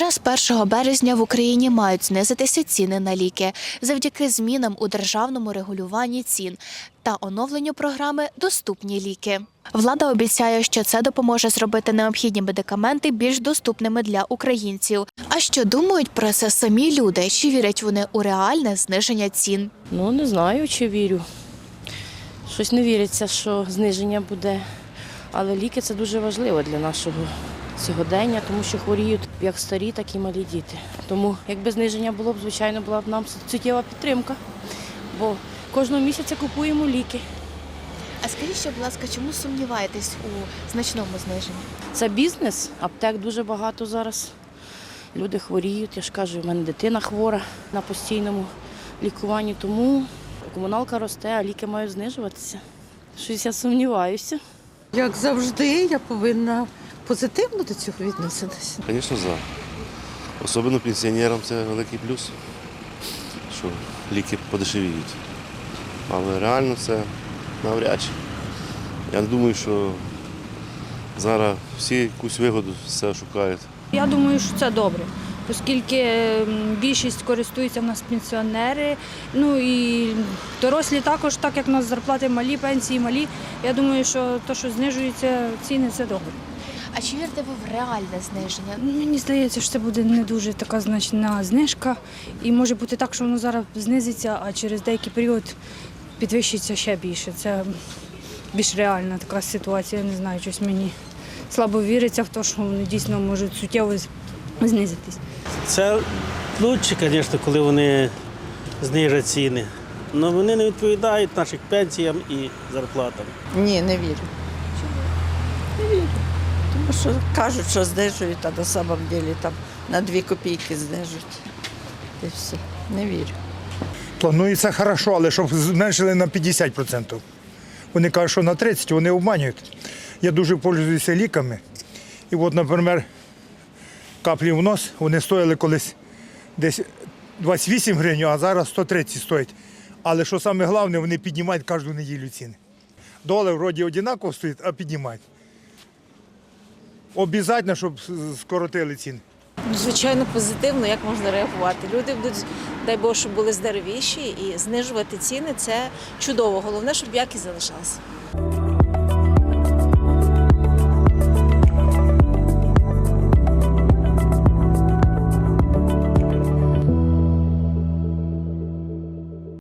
Вже з 1 березня в Україні мають знизитися ціни на ліки завдяки змінам у державному регулюванні цін та оновленню програми Доступні ліки. Влада обіцяє, що це допоможе зробити необхідні медикаменти більш доступними для українців. А що думають про це самі люди? Чи вірять вони у реальне зниження цін? Ну, не знаю, чи вірю. Щось не віриться, що зниження буде. Але ліки це дуже важливо для нашого сьогодення, тому що хворіють як старі, так і малі діти. Тому якби зниження було б, звичайно, була б нам суттєва підтримка. Бо кожного місяця купуємо ліки. А скажіть, ще, будь ласка, чому сумніваєтесь у значному зниженні? Це бізнес, аптек дуже багато зараз. Люди хворіють, я ж кажу, в мене дитина хвора на постійному лікуванні, тому комуналка росте, а ліки мають знижуватися. Щось я сумніваюся. Як завжди, я повинна позитивно до цього відноситися. Звісно, за. Особливо пенсіонерам це великий плюс, що ліки подешевіють. Але реально це навряд чи. Я не думаю, що зараз всі якусь вигоду з цього шукають. Я думаю, що це добре, оскільки більшість користуються в нас пенсіонери. Ну і дорослі також, так як у нас зарплати малі, пенсії малі. Я думаю, що те, що знижуються ціни, це добре. А чи вірите ви в реальне зниження? Мені здається, що це буде не дуже така значна знижка. І може бути так, що воно зараз знизиться, а через деякий період підвищиться ще більше. Це більш реальна така ситуація. Я не знаю, щось мені слабо віриться в те, що вони дійсно можуть суттєво знизитись. Це краще, звісно, коли вони знижать ціни. Але вони не відповідають нашим пенсіям і зарплатам. Ні, не вірю. Чому? Не вірю. Тому що кажуть, що знижують, а на самом деле там на 2 копійки знижують. І все. Не вірю. Планується хорошо, але щоб зменшили на 50%. Вони кажуть, що на 30% вони обманюють. Я дуже пользуюся ліками. І от, наприклад, каплі в нос, вони стояли колись десь 28 гривень, а зараз 130 стоять. Але що саме головне, вони піднімають кожну неділю ціни. Долар вроді однаково стоїть, а піднімають. Обов'язково, щоб скоротили ціни. Звичайно, позитивно, як можна реагувати. Люди будуть, дай Бог, щоб були здоровіші і знижувати ціни це чудово. Головне, щоб якість залишалася.